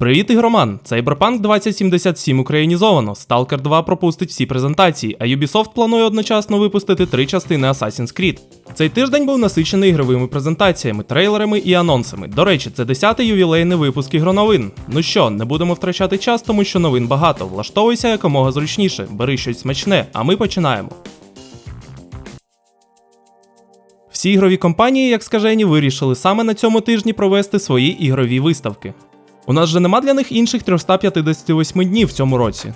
Привіт, ігроман! Cyberpunk 2077 українізовано. Stalker 2 пропустить всі презентації, а Ubisoft планує одночасно випустити три частини Assassin's Creed. Цей тиждень був насичений ігровими презентаціями, трейлерами і анонсами. До речі, це 10-й ювілейний випуск ігроновин. Ну що, не будемо втрачати час, тому що новин багато. Влаштовуйся якомога зручніше, бери щось смачне, а ми починаємо. Всі ігрові компанії, як скажені, вирішили саме на цьому тижні провести свої ігрові виставки. У нас же нема для них інших 358 днів в цьому році.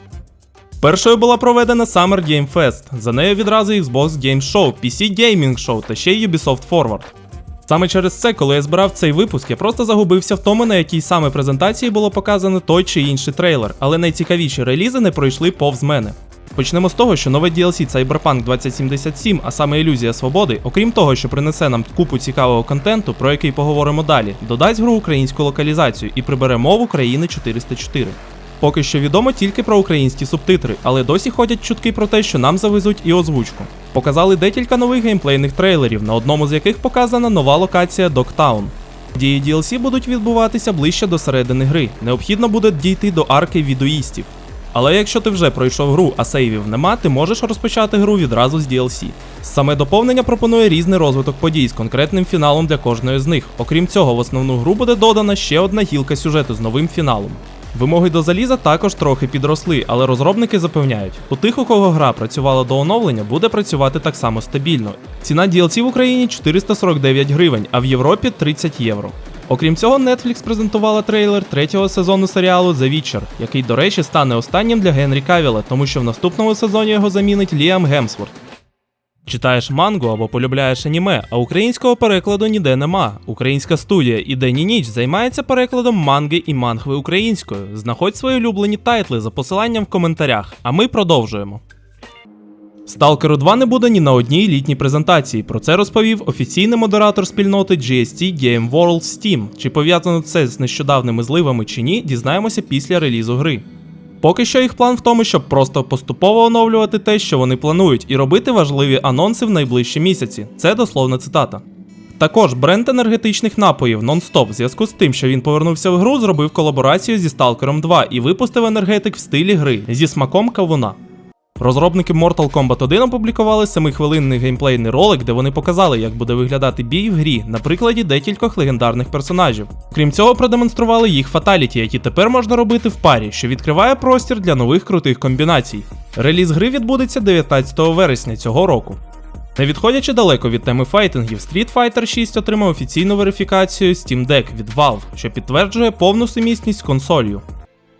Першою була проведена Summer Game Fest, за нею відразу Xbox Game Show, PC Gaming Show та ще й Ubisoft Forward. Саме через це, коли я збирав цей випуск, я просто загубився в тому, на якій саме презентації було показано той чи інший трейлер, але найцікавіші релізи не пройшли повз мене. Почнемо з того, що нове DLC Cyberpunk 2077, а саме Ілюзія Свободи, окрім того, що принесе нам купу цікавого контенту, про який поговоримо далі, додасть гру українську локалізацію і прибере мову країни 404. Поки що відомо тільки про українські субтитри, але досі ходять чутки про те, що нам завезуть і озвучку. Показали декілька нових геймплейних трейлерів, на одному з яких показана нова локація Догтаун. Дії DLC будуть відбуватися ближче до середини гри. Необхідно буде дійти до арки відуїстів. Але якщо ти вже пройшов гру, а сейвів нема, ти можеш розпочати гру відразу з DLC. Саме доповнення пропонує різний розвиток подій з конкретним фіналом для кожної з них. Окрім цього, в основну гру буде додана ще одна гілка сюжету з новим фіналом. Вимоги до заліза також трохи підросли, але розробники запевняють, у тих, у кого гра працювала до оновлення, буде працювати так само стабільно. Ціна DLC в Україні 449 гривень, а в Європі 30 євро. Окрім цього, Netflix презентувала трейлер третього сезону серіалу The Witcher, який, до речі, стане останнім для Генрі Кавіла, тому що в наступному сезоні його замінить Ліам Гемсворт. Читаєш мангу або полюбляєш аніме, а українського перекладу ніде нема. Українська студія і день і ніч займається перекладом манги і мангви українською. Знаходь свої улюблені тайтли за посиланням в коментарях, а ми продовжуємо. Сталкеру 2 не буде ні на одній літній презентації. Про це розповів офіційний модератор спільноти GST Game World Steam. Чи пов'язано це з нещодавними зливами чи ні, дізнаємося після релізу гри. Поки що їх план в тому, щоб просто поступово оновлювати те, що вони планують, і робити важливі анонси в найближчі місяці. Це дословна цитата. Також бренд енергетичних напоїв Nonstop в зв'язку з тим, що він повернувся в гру, зробив колаборацію зі Stalker 2 і випустив енергетик в стилі гри зі смаком кавуна. Розробники Mortal Kombat 1 опублікували 7-хвилинний геймплейний ролик, де вони показали, як буде виглядати бій в грі на прикладі декількох легендарних персонажів. Крім цього, продемонстрували їх фаталіті, які тепер можна робити в парі, що відкриває простір для нових крутих комбінацій. Реліз гри відбудеться 19 вересня цього року. Не відходячи далеко від теми файтингів, Street Fighter 6 отримав офіційну верифікацію Steam Deck від Valve, що підтверджує повну сумісність з консолью.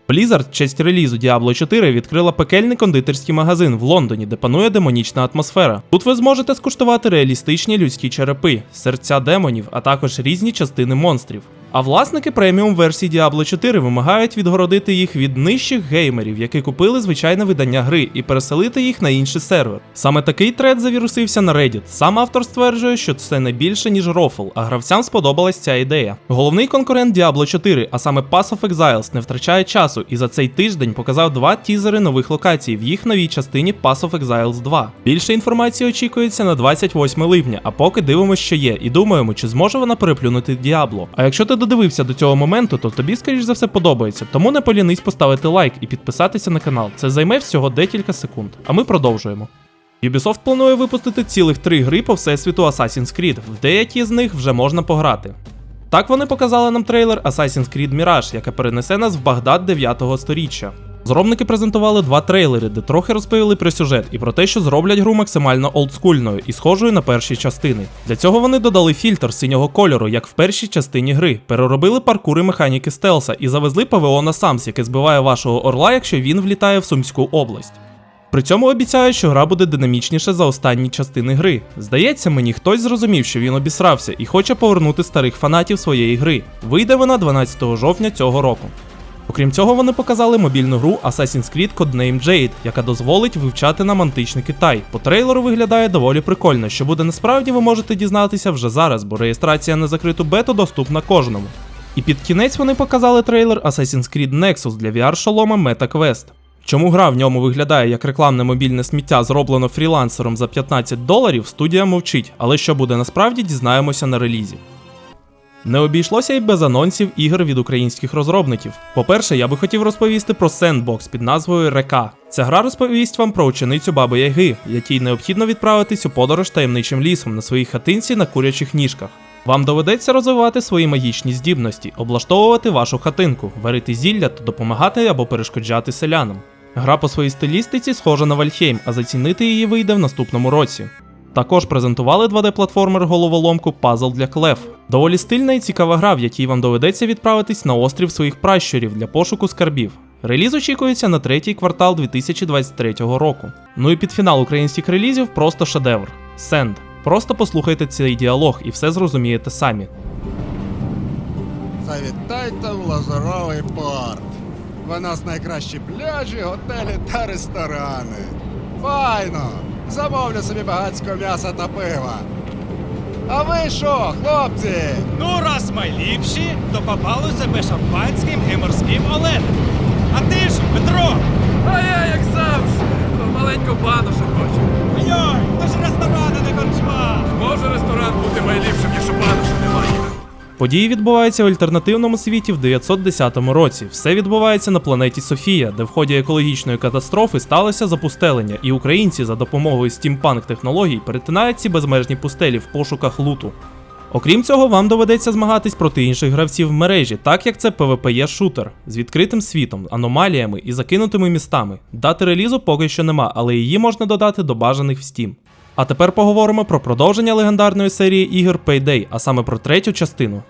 Blizzard в честь релізу Diablo 4 відкрила пекельний кондитерський магазин в Лондоні, де панує демонічна атмосфера. Тут ви зможете скуштувати реалістичні людські черепи, серця демонів, а також різні частини монстрів. А власники преміум версії Diablo 4 вимагають відгородити їх від нижчих геймерів, які купили звичайне видання гри, і переселити їх на інший сервер. Саме такий тред завірусився на Reddit. Сам автор стверджує, що це не більше ніж рофл, а гравцям сподобалась ця ідея. Головний конкурент Diablo 4, а саме Pass of Exiles, не втрачає часу і за цей тиждень показав два тізери нових локацій в їх новій частині Pass of Exiles 2. Більше інформації очікується на 28 липня, а поки дивимося, що є, і думаємо, чи зможе вона переплюнути Diablo. А якщо ти додивився до цього моменту, то тобі, скоріш за все, подобається. Тому не полінись поставити лайк і підписатися на канал. Це займе всього декілька секунд. А ми продовжуємо. Ubisoft планує випустити цілих три гри по всесвіту Assassin's Creed, в деякі з них вже можна пограти. Так вони показали нам трейлер Assassin's Creed Mirage, яка перенесе нас в Багдад 9-го сторіччя. Зробники презентували два трейлери, де трохи розповіли про сюжет і про те, що зроблять гру максимально олдскульною і схожою на перші частини. Для цього вони додали фільтр синього кольору, як в першій частині гри, переробили паркури механіки стелса і завезли ПВО на Самс, яке збиває вашого орла, якщо він влітає в Сумську область. При цьому обіцяють, що гра буде динамічніше за останні частини гри. Здається, мені хтось зрозумів, що він обісрався і хоче повернути старих фанатів своєї гри. Вийде вона 12 жовтня цього року. Окрім цього, вони показали мобільну гру Assassin's Creed Codename Jade, яка дозволить вивчати нам античний Китай. По трейлеру виглядає доволі прикольно, що буде насправді ви можете дізнатися вже зараз, бо реєстрація на закриту бету доступна кожному. І під кінець вони показали трейлер Assassin's Creed Nexus для VR-шолома MetaQuest. Чому гра в ньому виглядає як рекламне мобільне сміття, зроблено фрілансером за 15 доларів, студія мовчить, але що буде насправді, дізнаємося на релізі. Не обійшлося й без анонсів ігор від українських розробників. По-перше, я би хотів розповісти про Sandbox під назвою Река. Ця гра розповість вам про ученицю Баби Яги, якій необхідно відправитись у подорож таємничим лісом на своїй хатинці на курячих ніжках. Вам доведеться розвивати свої магічні здібності, облаштовувати вашу хатинку, варити зілля та допомагати або перешкоджати селянам. Гра по своїй стилістиці схожа на Вальхейм, а зацінити її вийде в наступному році. Також презентували 2D-платформер головоломку Puzzle для Клеф. Доволі стильна і цікава гра, в якій вам доведеться відправитись на острів своїх пращурів для пошуку скарбів. Реліз очікується на третій квартал 2023 року. Ну і під фінал українських релізів просто шедевр. Сенд. Просто послухайте цей діалог і все зрозумієте самі. Завітайте в Лазуровий порт. В нас найкращі пляжі, готелі та ресторани. Файно! Замовлю собі багатського м'яса та пива. А ви що, хлопці? Ну, раз ми ліпші, то попали себе шампанським і морським оленем. А ти ж, Петро, А я як завжди, маленьку банушу хочу. ой, то ж ресторан, а не корчма. Може ресторан бути найліпшим, якщо банушу немає. Події відбуваються в альтернативному світі в 910 році. Все відбувається на планеті Софія, де в ході екологічної катастрофи сталося запустелення, і українці за допомогою стімпанк технологій перетинають ці безмежні пустелі в пошуках луту. Окрім цього, вам доведеться змагатись проти інших гравців в мережі, так як це PvP шутер з відкритим світом, аномаліями і закинутими містами. Дати релізу поки що нема, але її можна додати до бажаних в Steam. А тепер поговоримо про продовження легендарної серії ігор Payday, а саме про третю частину.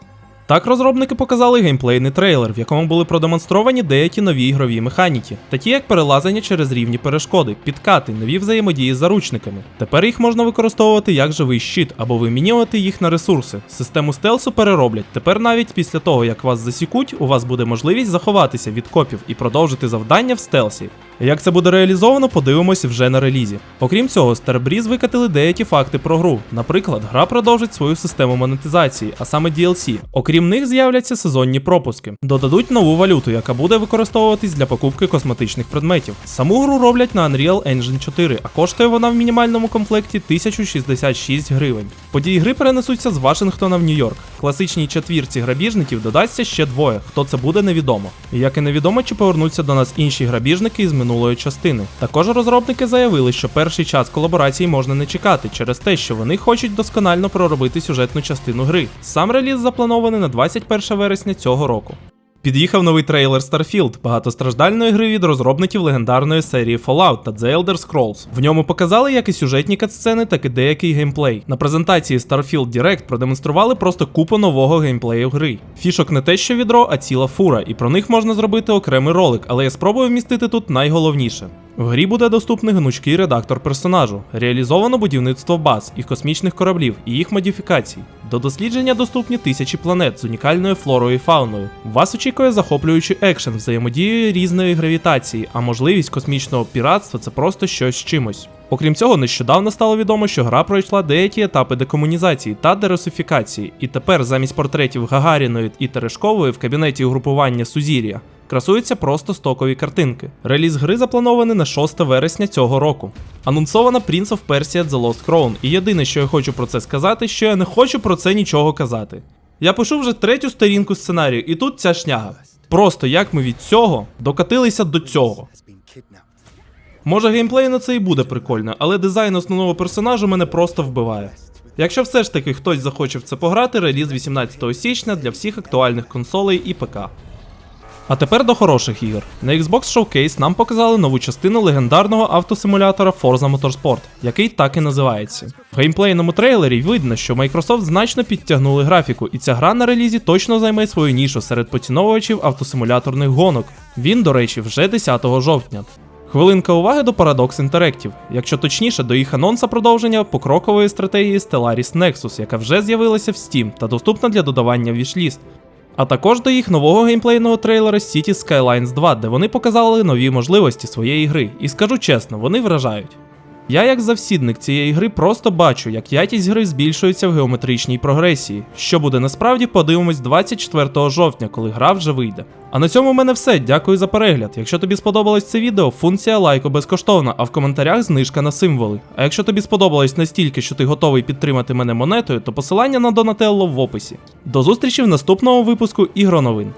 Так розробники показали геймплейний трейлер, в якому були продемонстровані деякі нові ігрові механіки, такі як перелазення через рівні перешкоди, підкати, нові взаємодії з заручниками. Тепер їх можна використовувати як живий щит або вимінювати їх на ресурси. Систему стелсу перероблять. Тепер навіть після того, як вас засікуть, у вас буде можливість заховатися від копів і продовжити завдання в стелсі. Як це буде реалізовано, подивимося вже на релізі. Окрім цього, Starbreeze викатили деякі факти про гру. Наприклад, гра продовжить свою систему монетизації, а саме DLC. Окрім них з'являться сезонні пропуски. Додадуть нову валюту, яка буде використовуватись для покупки косметичних предметів. Саму гру роблять на Unreal Engine 4, а коштує вона в мінімальному комплекті 1066 гривень. Події гри перенесуться з Вашингтона в Нью-Йорк. Класичній четвірці грабіжників додасться ще двоє. Хто це буде, невідомо. Як і невідомо, чи повернуться до нас інші грабіжники із минулої частини. Також розробники заявили, що перший час колаборації можна не чекати через те, що вони хочуть досконально проробити сюжетну частину гри. Сам реліз запланований на 21 вересня цього року. Під'їхав новий трейлер Starfield, багатостраждальної гри від розробників легендарної серії Fallout та The Elder Scrolls. В ньому показали як і сюжетні катсцени, так і деякий геймплей. На презентації Starfield Direct продемонстрували просто купу нового геймплею гри. Фішок не те, що відро, а ціла фура, і про них можна зробити окремий ролик, але я спробую вмістити тут найголовніше. В грі буде доступний гнучкий редактор персонажу, реалізовано будівництво баз і космічних кораблів і їх модифікацій. До дослідження доступні тисячі планет з унікальною флорою і фауною. Вас очікує захоплюючий екшен, взаємодією різної гравітації, а можливість космічного піратства це просто щось з чимось. Окрім цього, нещодавно стало відомо, що гра пройшла деякі етапи декомунізації та дерусифікації, і тепер замість портретів Гагаріної і Терешкової в кабінеті угрупування Сузір'я красуються просто стокові картинки. Реліз гри запланований на 6 вересня цього року. Анонсована Prince of Persia The Lost Crown, і єдине, що я хочу про це сказати, що я не хочу про це нічого казати. Я пишу вже третю сторінку сценарію, і тут ця шняга. Просто як ми від цього докатилися до цього. Може геймплей на це і буде прикольно, але дизайн основного персонажа мене просто вбиває. Якщо все ж таки хтось захоче в це пограти, реліз 18 січня для всіх актуальних консолей і ПК. А тепер до хороших ігор. На Xbox Showcase нам показали нову частину легендарного автосимулятора Forza Motorsport, який так і називається. В геймплейному трейлері видно, що Microsoft значно підтягнули графіку, і ця гра на релізі точно займе свою нішу серед поціновувачів автосимуляторних гонок. Він, до речі, вже 10 жовтня. Хвилинка уваги до Paradox Interactive, якщо точніше, до їх анонса продовження покрокової стратегії Stellaris Nexus, яка вже з'явилася в Steam та доступна для додавання в вішліст. А також до їх нового геймплейного трейлера City Skylines 2, де вони показали нові можливості своєї гри. І скажу чесно, вони вражають. Я, як завсідник цієї гри, просто бачу, як якість гри збільшується в геометричній прогресії. Що буде насправді, подивимось 24 жовтня, коли гра вже вийде. А на цьому в мене все. Дякую за перегляд. Якщо тобі сподобалось це відео, функція лайку безкоштовна, а в коментарях знижка на символи. А якщо тобі сподобалось настільки, що ти готовий підтримати мене монетою, то посилання на Донателло в описі. До зустрічі в наступному випуску ігроновин.